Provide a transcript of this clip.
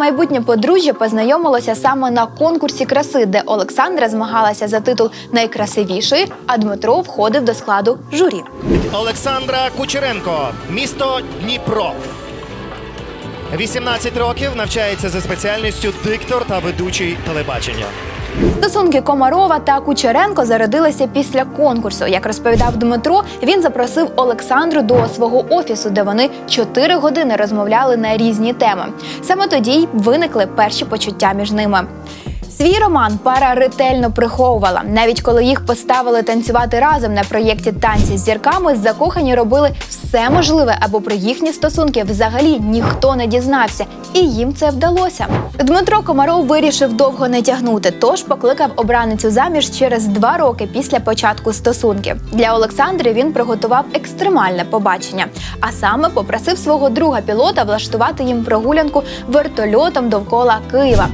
Майбутнє подружжя познайомилося саме на конкурсі краси, де Олександра змагалася за титул найкрасивішої, а Дмитро входив до складу журі. Олександра Кучеренко, місто Дніпро. 18 років навчається за спеціальністю диктор та ведучий телебачення. Стосунки Комарова та Кучеренко зародилися після конкурсу. Як розповідав Дмитро, він запросив Олександру до свого офісу, де вони чотири години розмовляли на різні теми. Саме тоді й виникли перші почуття між ними. Свій роман пара ретельно приховувала. Навіть коли їх поставили танцювати разом на проєкті танці з зірками, закохані робили все можливе, аби про їхні стосунки взагалі ніхто не дізнався, і їм це вдалося. Дмитро Комаров вирішив довго не тягнути, тож покликав обраницю заміж через два роки після початку стосунків. Для Олександри він приготував екстремальне побачення, а саме попросив свого друга пілота влаштувати їм прогулянку вертольотом довкола Києва.